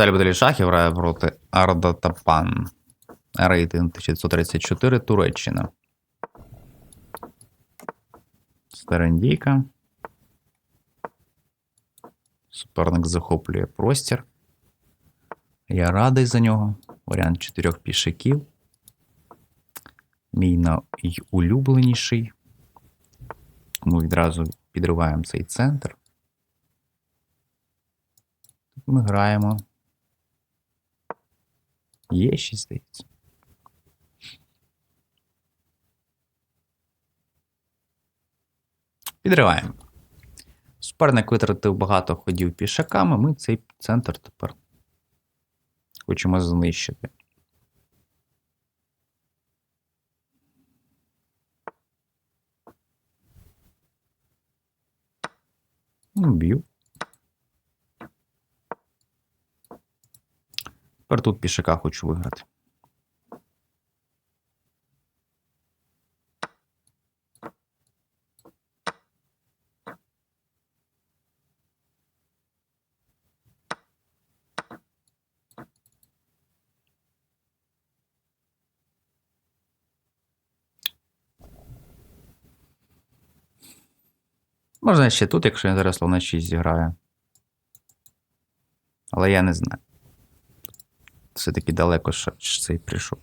Далі буде шахів грає проти Ардатапан. Рейтинг 1934 Туреччина. Старендійка. Суперник захоплює простір. Я радий за нього. Варіант чотирьох пішаків. Мій найулюбленіший. Ми відразу підриваємо цей центр. Ми граємо. Є ще, здається. Підриваємо. Суперник витратив багато ходів пішаками, ми цей центр тепер хочемо знищити. Ну, Б'ю. Тепер тут пішака хочу виграти. Можна ще тут, якщо я зараз слон на 6 зіграю. Але я не знаю. Все-таки далеко ж цей прийшов.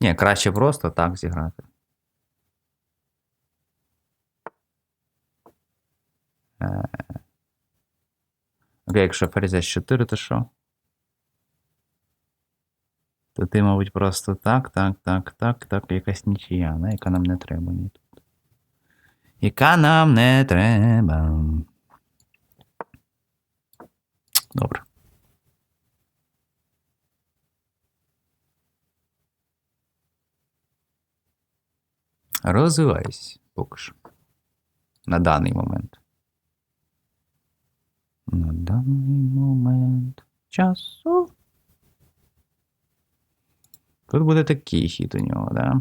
Ні, краще просто так зіграти. Е. Окей, якщо ферзь 4, то що? То ти, мабуть, просто так, так, так, так, так, якась нічия, не? яка нам не треба ні тут. Яка нам не треба. Добре. Розвивайся поки що. На даний момент. На даний момент часу. Тут буде такий хід у нього, да?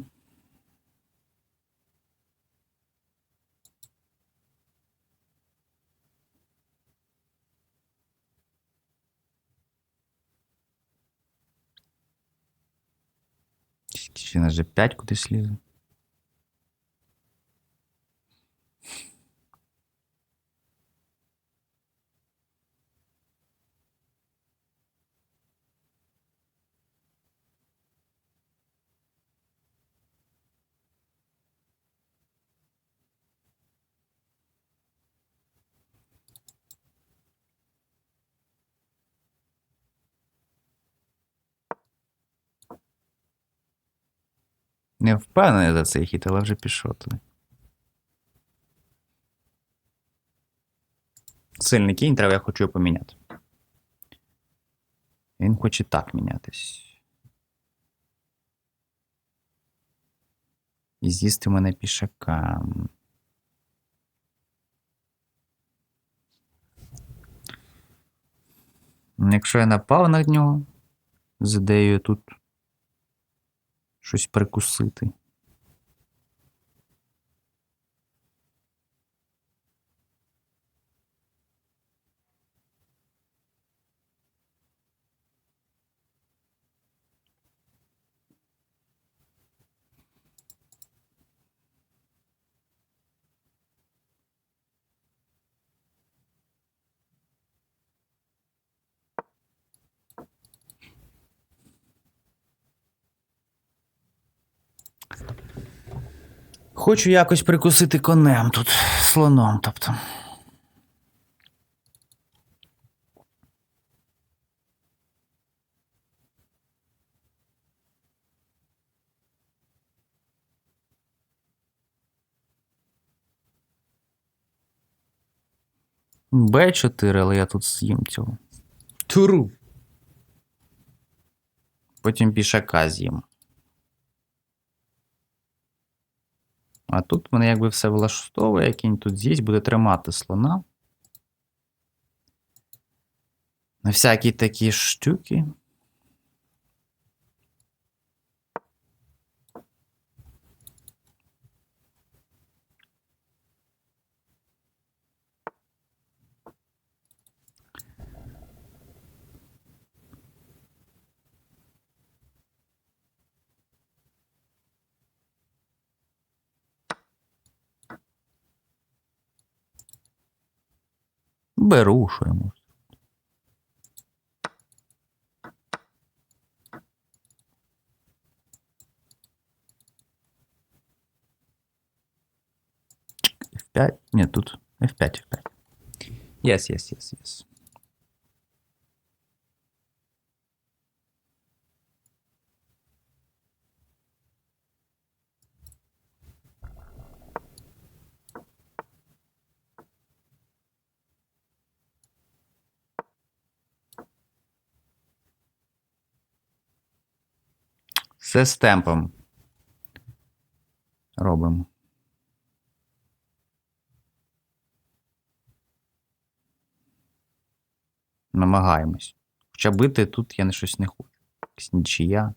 Ще на G5 кудись лізе. Не впевнений за цей хід, але вже пішов туди. Сильний кінь треба, я хочу його поміняти. Він хоче так мінятись. І з'їсти мене пішака. Якщо я напав на нього ідеєю тут щось прикусити. Хочу якось прикусити конем тут, слоном, тобто. Б4, але я тут з'їм цього. Туру. Потім пішака з'їм. А тут мене якби все влаштовує, кінь тут з'їсть, буде тримати слона. На всякі такі штуки. Беру, що я можу. F5. Ні, тут F5, F5. Yes, yes, yes, yes. Все з темпом. Робимо. Намагаємось. Хоча бити тут я не щось не хочу. Якась нічия.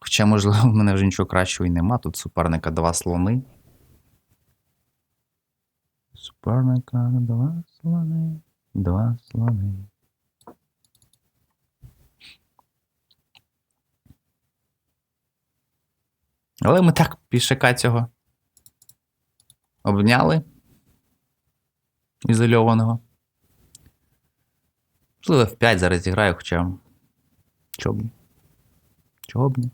Хоча, можливо, в мене вже нічого кращого і нема. Тут суперника два слони. Суперника два слони. Два слони. Але ми так пішака цього обняли ізольованого. Можливо, F5 зараз зіграю, хоча. Чого б ні? Чого б ні?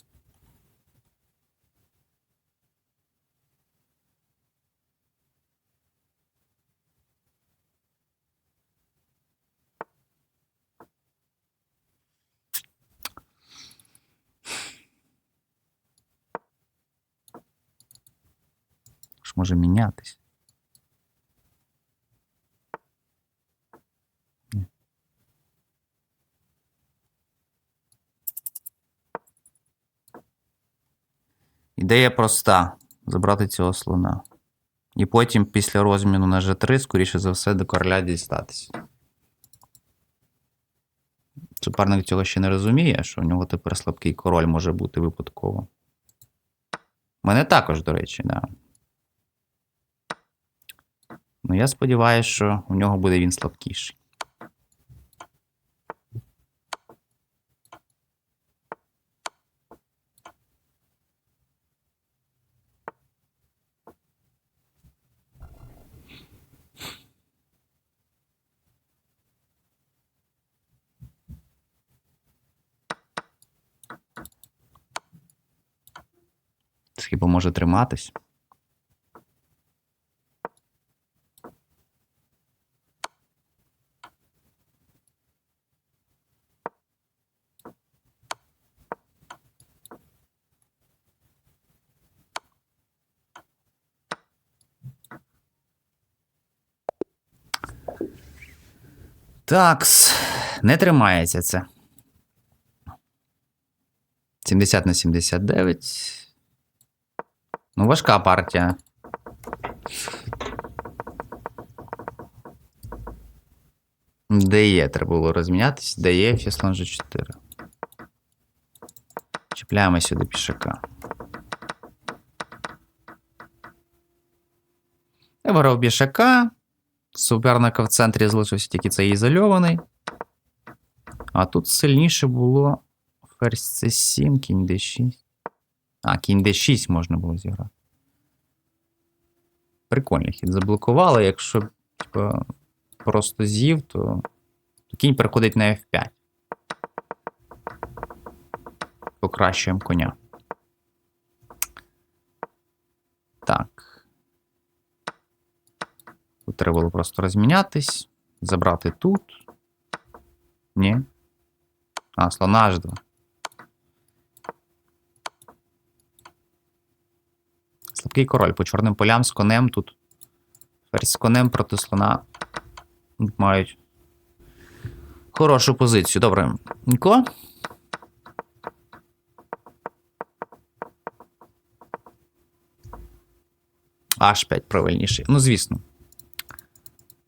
Може мінятись. Ідея проста: забрати цього слона. І потім, після розміну на G3, скоріше за все, до короля дістатись. Суперник цього ще не розуміє, що у нього тепер слабкий король може бути випадково. Мене також, до речі, да. Ну, я сподіваюся, що у нього буде він слабкіший. Хіба може триматись? Такс, не тримається це. 70 на 79. Ну, важка партія. Де треба було розмінятися. Де фіслон G4. Чіпляємо сюди пішака. Я вибрав пішака. Суперника в центрі залишився тільки цей ізольований. А тут сильніше було ферзь C7, кінь D6. А, кінь D6 можна було зіграти. Прикольний хід. Заблокували. Якщо типа, просто з'їв, то, то кінь переходить на F5. Покращуємо коня. Так. Тут треба було просто розмінятись. Забрати тут. Ні. А, слона H2. Слабкий король по чорним полям з конем тут. З конем проти слона мають хорошу позицію. Добре. Ніко? H5 правильніше. Ну, звісно.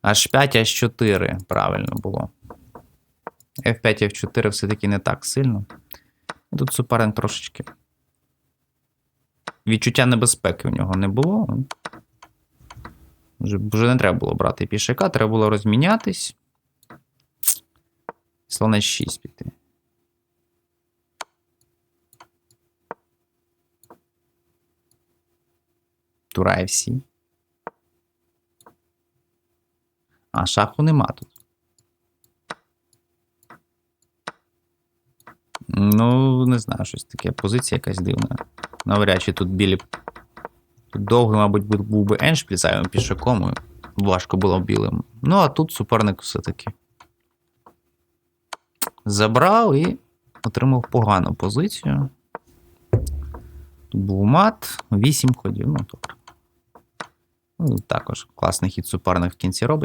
H5, H4 правильно було. F5, F4 все-таки не так сильно. Тут суперник трошечки. Відчуття небезпеки у нього не було. Вже, вже не треба було брати пішака, треба було розмінятись. Слона 6 піти. Тура FC. А шаху нема тут. Ну, не знаю, щось таке. Позиція якась дивна. Навряд чи тут білі. Тут довгий, мабуть, був, би еншпіль зайвим пішаком. і Важко було білим. Ну, а тут суперник все-таки забрав і отримав погану позицію. Тут був мат, 8 ходів, ну добре. Ну, також класний хід суперник в кінці робить.